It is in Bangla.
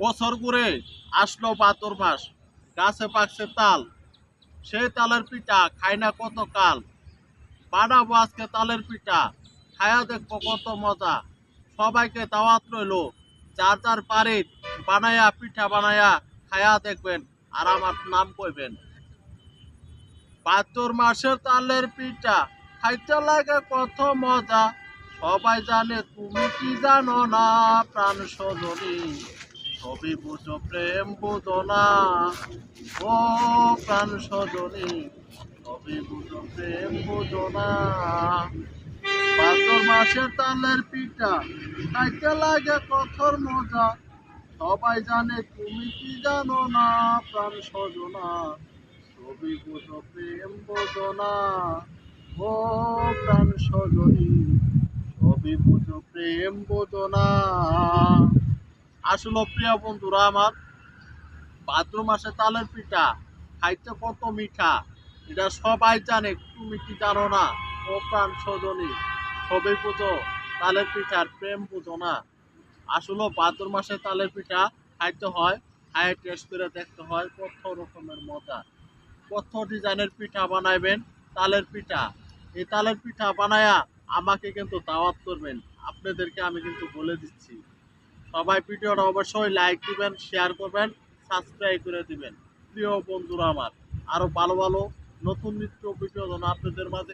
বছর ঘুরে আসলো বাতর মাস গাছে পাকছে তাল। সেই তালের পিঠা খায় না কত কাল। বানাবো আজকে তালের পিঠা, খায়া দেখব কত মজা। সবাইকে দাওয়াত রইল, যার যার বাড়ির বানায়া, পিঠা বানায়া খায়া দেখবেন আর আমার নাম কইবেন। বাহাত্তর মাসের তালের পিঠা খাইতে লাগে কত মজা। সবাই জানে তুমি কি জানো না, প্রাণ সজনী। সবই বুঝো প্রেম বুঝো না। ও প্রাণ সজনী সবই বুঝো প্রেম বুঝো না। মাসের তালের পিঠা, খাইতে লাগে কঠোর মজা। সবাই জানে তুমি কি জানো না, প্রাণ সজনা। ছবি বুঝো প্রেম বোঝো না। ও প্রাণ সজনী ছবি বুঝো প্রেম বোঝো না। আসলে প্রিয় বন্ধুরা আমার। ভাদ্র মাসে তালের পিঠা, খাইতে কত মিঠা, এটা সবাই জানে, তুমি কি জানো না? ও প্রাণ সজনী ছবি বুঝো, তালের পিঠার প্রেম বুঝো না। আসলে ভাদ্র মাসে তালের পিঠা, খাইতে হয় খাই টেস্ট করে দেখতে হয়, কত রকমের মজা। কত ডিজাইনের পিঠা বানাইবেন তালের পিঠা। এই তালের পিঠা বানায়া আমাকে কিন্তু দাওয়াত করবেন। আপনাদেরকে আমি কিন্তু বলে দিচ্ছি। সবাই ভিডিওটা অবশ্যই লাইক দিবেন শেয়ার করবেন সাবস্ক্রাইব করে দিবেন। প্রিয় বন্ধুরা আমার, আরও ভালো ভালো নতুন নিত্য ভিডিও যেন আপনাদের মাঝে